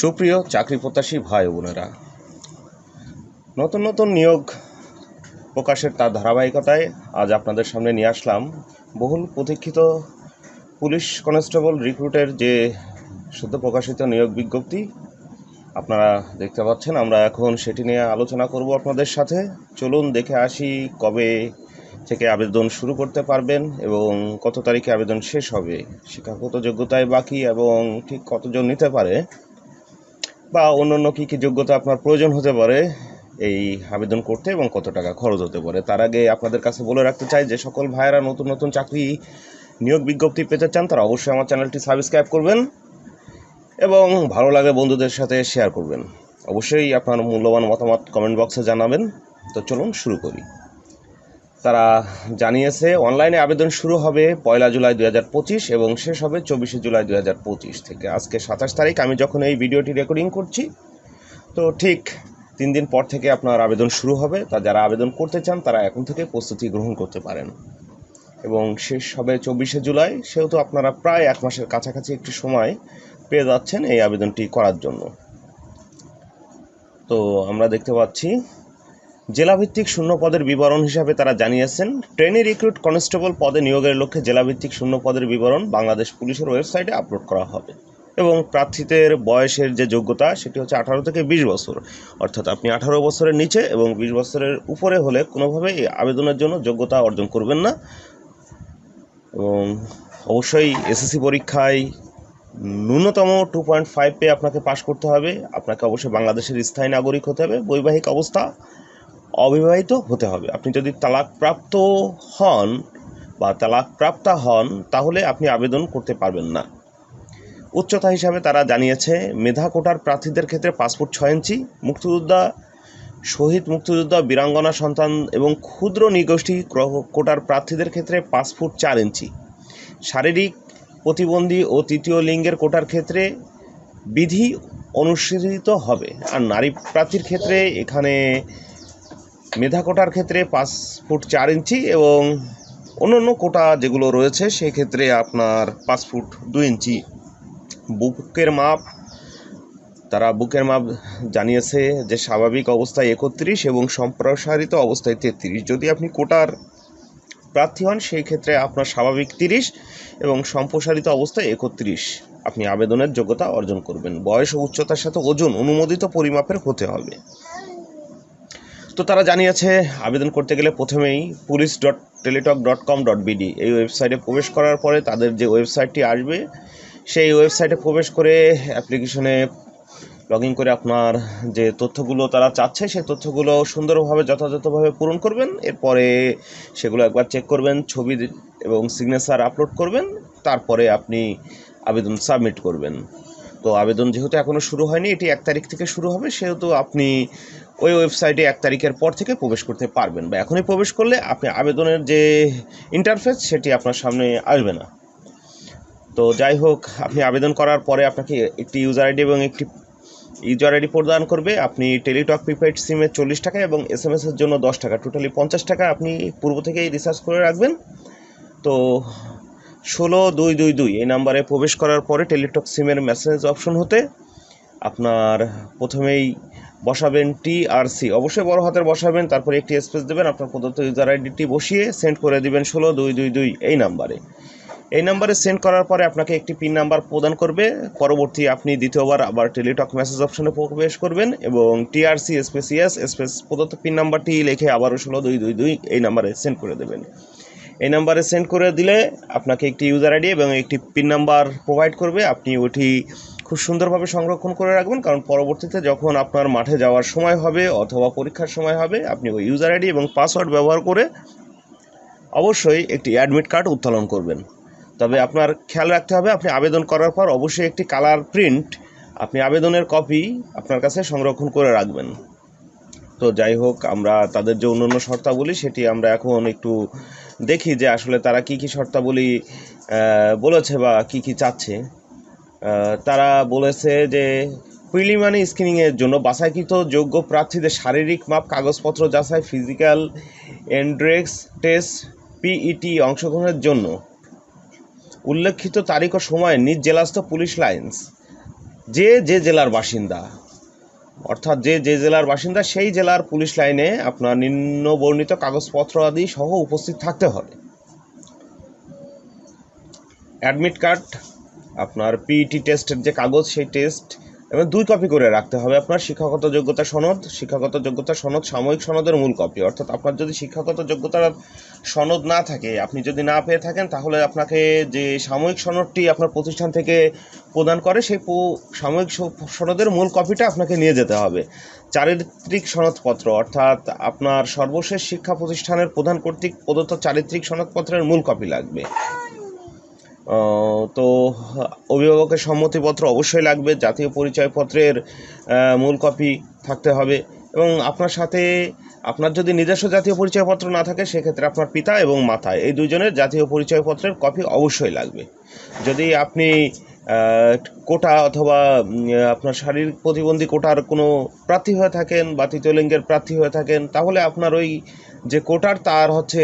সুপ্রিয় চাকরি প্রত্যাশী ভাই বোনেরা, নতুন নতুন নিয়োগ প্রকাশের তার ধারাবাহিকতায় আজ আপনাদের সামনে নিয়ে আসলাম বহুল প্রতীক্ষিত পুলিশ কনস্টেবল রিক্রুটের যে সদ্য প্রকাশিত নিয়োগ বিজ্ঞপ্তি। আপনারা দেখতে পাচ্ছেন, আমরা এখন সেটি নিয়ে আলোচনা করব আপনাদের সাথে। চলুন দেখে আসি কবে থেকে আবেদন শুরু করতে পারবেন এবং কত তারিখে আবেদন শেষ হবে, শিক্ষাগত যোগ্যতায় বাকি এবং ঠিক কতজন নিতে পারে। বা অন্যান্য কী কী যোগ্যতা আপনার প্রয়োজন হতে পারে, এই আবেদন করতে এবং কত টাকা খরচ হতে পারে, তার আগে আপনাদের কাছে বলে রাখতে চাই যে সকল ভাইয়েরা নতুন নতুন চাকরি নিয়োগ বিজ্ঞপ্তি পেতে চান, তারা অবশ্যই আমার চ্যানেলটি সাবস্ক্রাইব করবেন এবং ভালো লাগে বন্ধুদের সাথে শেয়ার করবেন। অবশ্যই আপনার মূল্যবান মতামত কমেন্ট বক্সে জানাবেন। তো চলুন শুরু করি। তারা জানিয়েছে, অনলাইনে আবেদন শুরু হবে পয়লা জুলাই দুই হাজার পঁচিশ এবং শেষ হবে চব্বিশে জুলাই দুই হাজার পঁচিশ থেকে। আজকে সাতাশ তারিখ, আমি যখন এই ভিডিওটি রেকর্ডিং করছি, তো ঠিক তিন দিন পর থেকে আপনার আবেদন শুরু হবে। তা যারা আবেদন করতে চান, তারা এখন থেকে প্রস্তুতি গ্রহণ করতে পারেন। এবং শেষ হবে চব্বিশে জুলাই, সেহেতু আপনারা প্রায় এক মাসের কাছাকাছি একটি সময় পেয়ে যাচ্ছেন এই আবেদনটি করার জন্য। তো আমরা দেখতে পাচ্ছি জেলাভিত্তিক শূন্য পদের বিবরণ হিসাবে তারা জানিয়েছেন, ট্রেনি রিক্রুট কনস্টেবল পদে নিয়োগের লক্ষ্যে জেলাভিত্তিক শূন্য পদের বিবরণ বাংলাদেশ পুলিশের ওয়েবসাইটে আপলোড করা হবে। এবং প্রার্থীদের বয়সের যে যোগ্যতা, সেটি হচ্ছে আঠারো থেকে বিশ বছর। অর্থাৎ আপনি আঠারো বছরের নিচে এবং বিশ বছরের উপরে হলে কোনোভাবেই আবেদনের জন্য যোগ্যতা অর্জন করবেন না। এবং অবশ্যই এসএসসি পরীক্ষায় ন্যূনতম টু পয়েন্ট ফাইভ পেয়ে আপনাকে পাশ করতে হবে। আপনাকে অবশ্যই বাংলাদেশের স্থায়ী নাগরিক হতে হবে। বৈবাহিক অবস্থা অবিবাহিত হতে হবে। আপনি যদি তালাকপ্রাপ্ত হন বা তালাকপ্রাপ্তা হন, তাহলে আপনি আবেদন করতে পারবেন না। উচ্চতা হিসাবে তারা জানিয়েছে, মেধা কোটার প্রার্থীদের ক্ষেত্রে পাসপোর্ট ছয় ইঞ্চি, মুক্তিযোদ্ধা শহীদ মুক্তিযোদ্ধা বীরাঙ্গনা সন্তান এবং ক্ষুদ্র নিগোষ্ঠী কোটার প্রার্থীদের ক্ষেত্রে পাঁচ ফুট চার ইঞ্চি। শারীরিক প্রতিবন্ধী ও তৃতীয় লিঙ্গের কোটার ক্ষেত্রে বিধি অনুসৃত হবে। আর নারী প্রার্থীর ক্ষেত্রে এখানে মেধা কোটার ক্ষেত্রে পাঁচ ফুট চার ইঞ্চি এবং অন্যান্য কোটা যেগুলো রয়েছে সেই ক্ষেত্রে আপনার পাঁচ ফুট দুই ইঞ্চি। বুকের মাপ, তারা বুকের মাপ জানিয়েছে যে স্বাভাবিক অবস্থায় একত্রিশ এবং সম্প্রসারিত অবস্থায় তেত্রিশ। যদি আপনি কোটার প্রার্থী হন সেই ক্ষেত্রে আপনার স্বাভাবিক তিরিশ এবং সম্প্রসারিত অবস্থায় একত্রিশ। আপনি আবেদনের যোগ্যতা অর্জন করবেন। বয়স ও উচ্চতার সাথে ওজন অনুমোদিত পরিমাপের হতে হবে। তো তারা জানিয়েছে, আবেদন করতে গেলে প্রথমেই police dot Teletalk dot com dot BD এই ওয়েবসাইটে প্রবেশ করার পরে তাদের যে ওয়েবসাইটটি আসবে, সেই ওয়েবসাইটে প্রবেশ করে অ্যাপ্লিকেশনে লগ ইন করে আপনার যে তথ্যগুলো তারা চাচ্ছে, সেই তথ্যগুলো সুন্দরভাবে, যথাযথভাবে পূরণ করবেন। এরপরে সেগুলো একবার চেক করবেন, ছবি এবং সিগনেচার আপলোড করবেন, তারপরে আপনি আবেদন সাবমিট করবেন। তো আবেদন যেহেতু এখনও শুরু হয়নি, এটি এক তারিখ থেকে শুরু হবে, সেহেতু আপনি ওই ওয়েবসাইটে এক তারিখের পর থেকে প্রবেশ করতে পারবেন বা এখনই প্রবেশ করলে আপনি আবেদনের যে ইন্টারফেস সেটি আপনার সামনে আসবে না। তো যাই হোক, আপনি আবেদন করার পরে আপনাকে একটি ইউজার আইডি এবং একটি ইউজার আইডি প্রদান করবে। আপনি টেলিটক প্রিপেড সিমে চল্লিশ টাকা এবং এস এম এসের জন্য দশ টাকা। টোটালি পঞ্চাশ টাকা আপনি পূর্ব থেকেই রিচার্জ করে রাখবেন। তো ষোলো দুই দুই দুই এই নাম্বারে প্রবেশ করার পরে টেলিটক সিমের মেসেজ অপশন হতে আপনার প্রথমেই বসাবেন টি আর সি। অবশ্যই বড় হাতের বসাবেন, তারপরে একটি স্পেস দেবেন, আপনার প্রদত্ত ইউজার আইডিটি বসিয়ে সেন্ড করে দিবেন ষোলো দুই দুই দুই এই নাম্বারে এই নাম্বারে সেন্ড করার পরে আপনাকে একটি পিন নাম্বার প্রদান করবে, পরবর্তী আপনি দ্বিতীয়বার আবার টেলিটক মেসেজ অপশনে প্রবেশ করবেন এবং টিআরসি স্পেস ইয়েস স্পেস প্রদত্ত পিন নাম্বারটি লিখে আবারও ষোলো দুই দুই দুই এই নাম্বারে সেন্ড করে দেবেন। এই নাম্বারে সেন্ড করে দিলে আপনাকে একটি ইউজার আইডি এবং একটি পিন নাম্বার প্রোভাইড করবে, আপনি ওটি খুব সুন্দরভাবে সংরক্ষণ করে রাখবেন, কারণ পরবর্তীতে যখন আপনার মাঠে যাওয়ার সময় হবে অথবা পরীক্ষার সময় হবে, আপনি ওই ইউজার আইডি এবং পাসওয়ার্ড ব্যবহার করে অবশ্যই একটি অ্যাডমিট কার্ড উত্তোলন করবেন। তবে আপনার খেয়াল রাখতে হবে, আপনি আবেদন করার পর অবশ্যই একটি কালার প্রিন্ট আপনি আবেদনের কপি আপনার কাছে সংরক্ষণ করে রাখবেন। তো যাই হোক, আমরা তাদের যে অন্যান্য শর্তাবলী, সেটি আমরা এখন একটু দেখি যে আসলে তারা কি কি শর্তাবলী বলেছে বা কি কি চাচ্ছে। তারা বলেছে যে প্রিলিমারি স্ক্রিনিংয়ের জন্য বাছাইকৃত যোগ্য প্রার্থীদের শারীরিক মাপ, কাগজপত্র যাচাই ফিজিক্যাল এন্ড্রেক্স টেস্ট পিইটি অংশগ্রহণের জন্য। উল্লেখিত তারিখ ও সময়ে, নিজ জেলাস্থ পুলিশ লাইন্স। যে যে জেলার বাসিন্দা, অর্থাৎ যে যে জেলার বাসিন্দা, সেই জেলার পুলিশ লাইনে আপনার নিম্ন বর্ণিত কাগজপত্র আদি সহ উপস্থিত থাকতে হবে। অ্যাডমিট কার্ড আপনার পিইটি টেস্টের যে কাগজ, সেই টেস্ট এবং দুই কপি করে রাখতে হবে আপনার শিক্ষাগত যোগ্যতা সনদ। শিক্ষাগত যোগ্যতা সনদ সাময়িক সনদের মূল কপি অর্থাৎ আপনার যদি শিক্ষাগত যোগ্যতার সনদ না থাকে, আপনি যদি না পেয়ে থাকেন, তাহলে আপনাকে যে সাময়িক সনদটি আপনার প্রতিষ্ঠান থেকে প্রদান করে, সেই সাময়িক সনদের মূল কপিটা আপনাকে নিয়ে যেতে হবে। চারিত্রিক সনদপত্র, অর্থাৎ আপনার সর্বশেষ শিক্ষা প্রতিষ্ঠানের প্রধান কর্তৃক প্রদত্ত চারিত্রিক সনদপত্রের মূল কপি লাগবে। তো অভিভাবকের সম্মতিপত্র অবশ্যই লাগবে, জাতীয় পরিচয়পত্রের মূল কপি থাকতে হবে এবং আপনার সাথে আপনার যদি নিজস্ব জাতীয় পরিচয়পত্র না থাকে, সেক্ষেত্রে আপনার পিতা এবং মাতা, এই দুজনের জাতীয় পরিচয়পত্রের কপি অবশ্যই লাগবে। যদি আপনি কোটা অথবা আপনার শারীরিক প্রতিবন্ধী কোটার কোনো প্রার্থী হয়ে থাকেন বা তৃতীয় লিঙ্গের প্রার্থী হয়ে থাকেন, তাহলে আপনার ওই যে কোটার তার হচ্ছে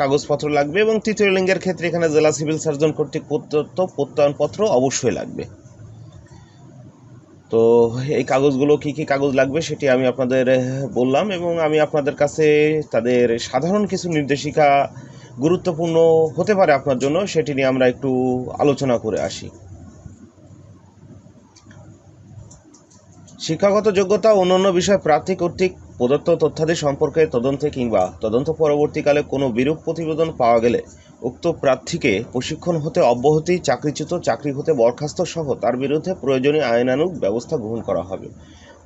কাগজপত্র লাগবে এবং তৃতীয় লিঙ্গের ক্ষেত্রে এখানে জেলা সিভিল সার্জন কর্তৃক প্রদত্ত প্রত্যয়নপত্র অবশ্যই লাগবে। তো এই কাগজগুলো কি কি কাগজ লাগবে সেটি আমি আপনাদের বললাম এবং আমি আপনাদের কাছে তাদের সাধারণ কিছু নির্দেশিকা গুরুত্বপূর্ণ হতে পারে আপনার জন্য, সেটি নিয়ে আমরা একটু আলোচনা করে আসি। শিক্ষাগত যোগ্যতা অন্যান্য বিষয় প্রার্থী কর্তৃক প্রদত্ত তথ্যাদি সম্পর্কে তদন্তে কিংবা তদন্ত পরবর্তীকালে কোনো বিরূপ প্রতিবেদন পাওয়া গেলে উক্ত প্রার্থীকে প্রশিক্ষণ হতে অব্যাহতি, চাকরিচ্যুত, চাকরি হতে বরখাস্ত সহ তার বিরুদ্ধে প্রয়োজনীয় আইনানুগ ব্যবস্থা গ্রহণ করা হবে।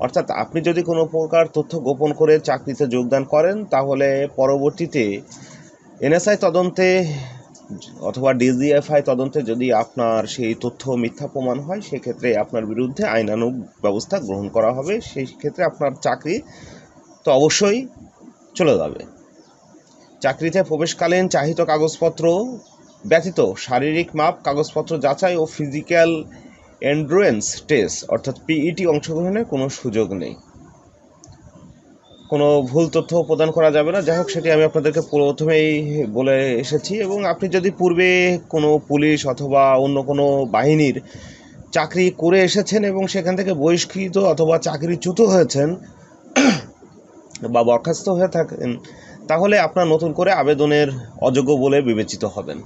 অর্থাৎ আপনি যদি কোনো প্রকার তথ্য গোপন করে চাকরিতে যোগদান করেন, তাহলে পরবর্তীতে এনএসআই তদন্তে অথবা ডিজিএফআই তদন্তে যদি আপনার সেই তথ্য মিথ্যা প্রমাণ হয়, সেক্ষেত্রে আপনার বিরুদ্ধে আইনানুগ ব্যবস্থা গ্রহণ করা হবে। সেই ক্ষেত্রে আপনার চাকরি তো অবশ্যই চলে যাবে। চাকরিতে প্রবেশকালীন চাহিত কাগজপত্র, ব্যতীত শারীরিক মাপ, কাগজপত্র যাচাই ও ফিজিক্যাল এন্ড্রুয়েন্স টেস্ট অর্থাৎ পিইটি অংশগ্রহণের কোনো সুযোগ নেই। কোনো ভুল তথ্য প্রদান করা যাবে না। যাই হোক, সেটি আমি আপনাদেরকে প্রথমেই বলে এসেছি এবং আপনি যদি পূর্বে কোনো পুলিশ অথবা অন্য কোনো বাহিনীর চাকরি করে এসেছেন এবং সেখান থেকে বহিষ্কৃত অথবা চাকরিচ্যুত হয়েছেন বা বরখাস্ত হয়ে থাকেন, তাহলে আপনার নতুন করে আবেদনের অযোগ্য বলে বিবেচিত হবেন।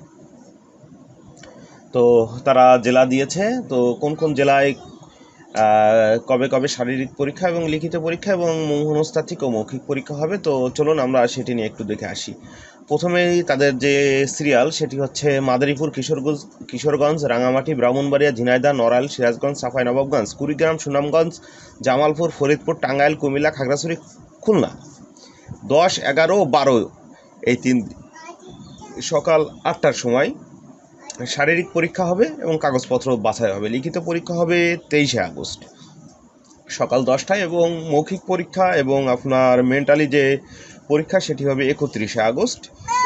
তো তারা জেলা দিয়েছে, তো কোন কোন জেলায় কবে কবে শারীরিক পরীক্ষা এবং লিখিত পরীক্ষা এবং মনস্তাত্ত্বিক ও মৌখিক পরীক্ষা হবে, তো চলুন আমরা সেটি নিয়ে একটু দেখে আসি। প্রথমেই তাদের যে সিরিয়াল, সেটি হচ্ছে মাদারীপুর, কিশোরগঞ্জ কিশোরগঞ্জ, রাঙামাটি, ব্রাহ্মণবাড়িয়া, ঝিনাইদহ, নড়াইল, সিরাজগঞ্জ, সাফাই নবাবগঞ্জ, কুড়িগ্রাম, সুনামগঞ্জ, জামালপুর, ফরিদপুর, টাঙ্গাইল, কুমিল্লা, খাগড়াছড়ি খুলনা। দশ, এগারো, বারো এই তিন সকাল আটটার সময় শারীরিক পরীক্ষা হবে এবং কাগজপত্র বাছাই হবে। লিখিত পরীক্ষা হবে তেইশে আগস্ট। সকাল দশটায় এবং মৌখিক পরীক্ষা এবং আপনার মেন্টালি যে পরীক্ষা সেটি হবে একত্রিশে আগস্ট,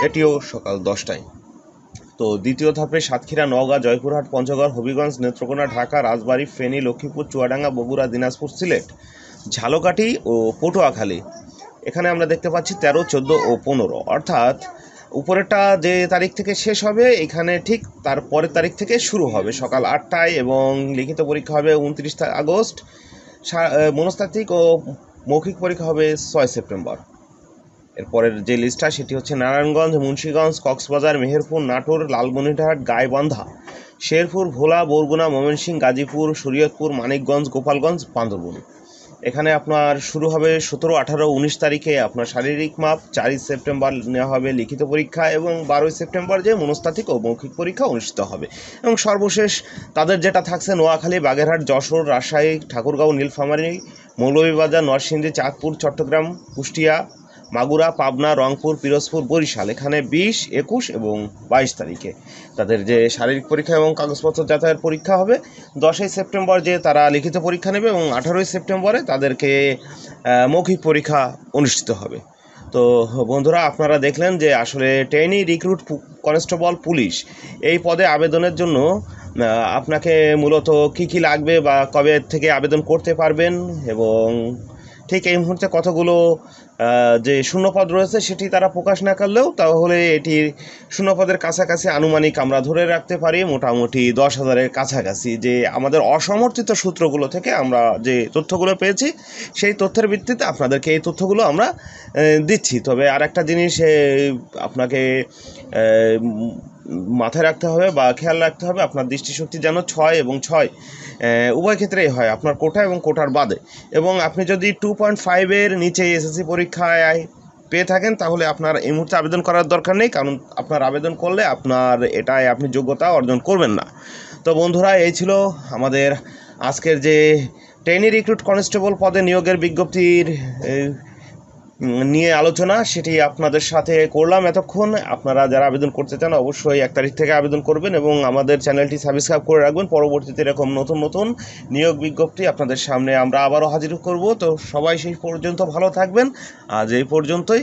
এটিও সকাল দশটায়। তো দ্বিতীয় ধাপে সাতক্ষীরা, নওগাঁ, জয়পুরহাট, পঞ্চগড়, হবিগঞ্জ, নেত্রকোনা, ঢাকা, রাজবাড়ী, ফেনী, লক্ষ্মীপুর, চুয়াডাঙ্গা, বগুড়া, দিনাজপুর, সিলেট ঝালকাঠি ও পটুয়াখালী। এখানে আমরা দেখতে পাচ্ছি তেরো, চোদ্দ ও পনেরো। অর্থাৎ উপরেরটা যে তারিখ থেকে শেষ হবে, এখানে ঠিক তার পরের তারিখ থেকে শুরু হবে। সকাল আটটায় এবং লিখিত পরীক্ষা হবে উনত্রিশ আগস্ট। মনস্তাত্ত্বিক ও মৌখিক পরীক্ষা হবে ছয় সেপ্টেম্বর। এরপরের যে লিস্টটা, সেটি হচ্ছে নারায়ণগঞ্জ, মুন্সীগঞ্জ, কক্সবাজার, মেহেরপুর, নাটোর, লালমনিরহাট, গাইবান্ধা, শেরপুর, ভোলা, বরগুনা, ময়মনসিংহ, গাজীপুর, শরীয়তপুর, মানিকগঞ্জ, গোপালগঞ্জ, বান্দরবন। এখানে আপনার শুরু হবে সতেরো, আঠারো, উনিশ তারিখে আপনার শারীরিক মাপ, চারই সেপ্টেম্বর নেওয়া হবে লিখিত পরীক্ষা এবং বারোই সেপ্টেম্বর যে মনস্তাত্ত্বিক ও মৌখিক পরীক্ষা অনুষ্ঠিত হবে। এবং সর্বশেষ তাদের যেটা থাকছে নোয়াখালী, বাগেরহাট, যশোর, রাজশাহী, ঠাকুরগাঁও, নীলফামারী, মৌলভীবাজার, নরসিংদী, চাঁদপুর, চট্টগ্রাম, কুষ্টিয়া মাগুরা, পাবনা, রংপুর, পিরোজপুর, বরিশাল। এখানে বিশ, একুশ এবং বাইশ তারিখে তাদের যে শারীরিক পরীক্ষা এবং কাগজপত্র যাতায়াত পরীক্ষা হবে। দশই সেপ্টেম্বর যে তারা লিখিত পরীক্ষা নেবে এবং আঠারোই সেপ্টেম্বরে তাদেরকে মৌখিক পরীক্ষা অনুষ্ঠিত হবে। তো বন্ধুরা, আপনারা দেখলেন যে আসলে ট্রেনি রিক্রুট কনস্টেবল পুলিশ এই পদে আবেদনের জন্য আপনাকে মূলত কি কি লাগবে বা কবে থেকে আবেদন করতে পারবেন এবং ঠিক এই মুহূর্তে কতগুলো যে শূন্যপদ রয়েছে সেটি তারা প্রকাশ না করলেও তাহলে এটি শূন্যপদের কাছাকাছি আনুমানিক আমরা ধরে রাখতে পারি মোটামুটি দশ হাজারের কাছাকাছি। যে আমাদের অসমর্থিত সূত্রগুলো থেকে আমরা যে তথ্যগুলো পেয়েছি, সেই তথ্যের ভিত্তিতে আপনাদেরকে এই তথ্যগুলো আমরা দিচ্ছি। তবে আর একটা জিনিস আপনাকে মাথায় রাখতে হবে বা খেয়াল রাখতে হবে আপনার দৃষ্টিশক্তি যেন ছয় এবং ছয় উভয় ক্ষেত্রেই হয় আপনার কোটা এবং কোটার বাদে। এবং আপনি যদি টু পয়েন্ট ফাইভের নিচে এসএসসি পরীক্ষায় পেয়ে থাকেন, তাহলে আপনার এই মুহূর্তে আবেদন করার দরকার নেই, কারণ আপনার আবেদন করলে আপনার এটায় আপনি যোগ্যতা অর্জন করবেন না। তো বন্ধুরা, এই ছিল আমাদের আজকের যে ট্রেনি রিক্রুট কনস্টেবল পদে নিয়োগের বিজ্ঞপ্তির নিয়ে আলোচনা সেটি আপনাদের সাথে করলাম এতক্ষণ। আপনারা যারা আবেদন করতে চান অবশ্যই এক তারিখ থেকে আবেদন করবেন এবং আমাদের চ্যানেলটি সাবস্ক্রাইব করে রাখবেন। পরবর্তীতে এরকম নতুন নতুন নিয়োগ বিজ্ঞপ্তি আপনাদের সামনে আমরা আবারও হাজির করব। তো সবাই সেই পর্যন্ত ভালো থাকবেন। আজ এই পর্যন্তই।